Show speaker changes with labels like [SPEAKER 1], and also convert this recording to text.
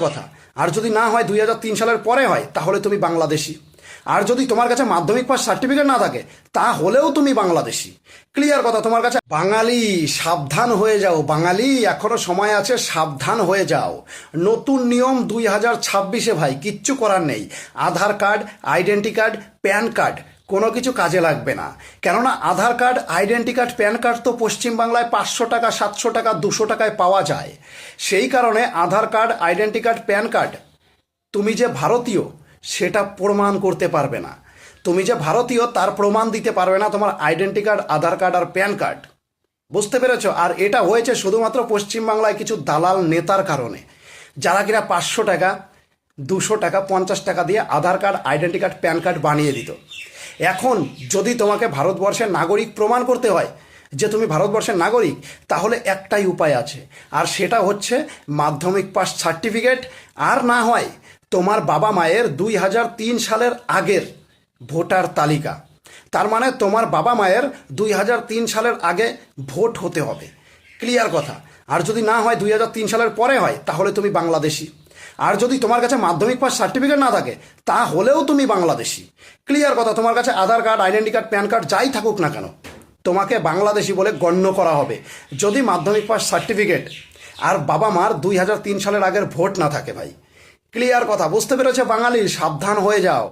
[SPEAKER 1] কথা। আর যদি না হয় দুই হাজার তিন সালের পরে হয়, তাহলে তুমি বাংলাদেশি। আর যদি তোমার কাছে মাধ্যমিক পাস সার্টিফিকেট না থাকে, তাহলেও তুমি বাংলাদেশি। ক্লিয়ার কথা, তোমার কাছে বাঙালি, সাবধান হয়ে যাও। বাঙালি, এখনও সময় আছে, সাবধান হয়ে যাও। নতুন নিয়ম দুই হাজার ছাব্বিশে ভাই, কিচ্ছু করার নেই। Aadhaar card, identity card, PAN card কোনো কিছু কাজে লাগবে না। কেননা Aadhaar card, identity card, PAN card তো পশ্চিমবাংলায় পাঁচশো টাকা, সাতশো টাকা, দুশো টাকায় পাওয়া যায়। সেই কারণে Aadhaar card, identity card, PAN card, তুমি যে ভারতীয়, সেটা প্রমাণ করতে পারবে না। তুমি যে ভারতীয়, তার প্রমাণ দিতে পারবে না তোমার আইডেন্টি কার্ড, আধার কার্ড আর প্যান কার্ড। বুঝতে পেরেছ? আর এটা হয়েছে শুধুমাত্র পশ্চিমবাংলায় কিছু দালাল নেতার কারণে। যারা কিনা পাঁচশো টাকা, দুশো টাকা, পঞ্চাশ টাকা দিয়ে Aadhaar card, identity card, PAN card বানিয়ে দিত। এখন যদি তোমাকে ভারতবর্ষের নাগরিক প্রমাণ করতে হয় যে তুমি ভারতবর্ষের নাগরিক, তাহলে একটাই উপায় আছে। আর সেটা হচ্ছে মাধ্যমিক পাস সার্টিফিকেট। আর না হয় তোমার বাবা মায়ের দুই হাজার তিন সালের আগের ভোটার তালিকা। তার মানে তোমার বাবা মায়ের দুই হাজার তিন সালের আগে ভোট হতে হবে। ক্লিয়ার কথা। আর যদি না হয় দুই হাজার তিন সালের পরে হয়, তাহলে তুমি বাংলাদেশি। আর যদি তোমার কাছে মাধ্যমিক পাস সার্টিফিকেট না থাকে তাহলেও তুমি বাংলাদেশি। ক্লিয়ার কথা, তোমার কাছে Aadhaar card identity card PAN card যাই থাকুক না কেন, তোমাকে বাংলাদেশি বলে গণ্য করা হবে। যদি মাধ্যমিক পাস সার্টিফিকেট আর বাবা মার দুই হাজার তিন সালের আগের ভোট না থাকে ভাই। ক্লিয়ার কথা, বুঝতে পেরেছে বাঙালি? সাবধান হয়ে যাও।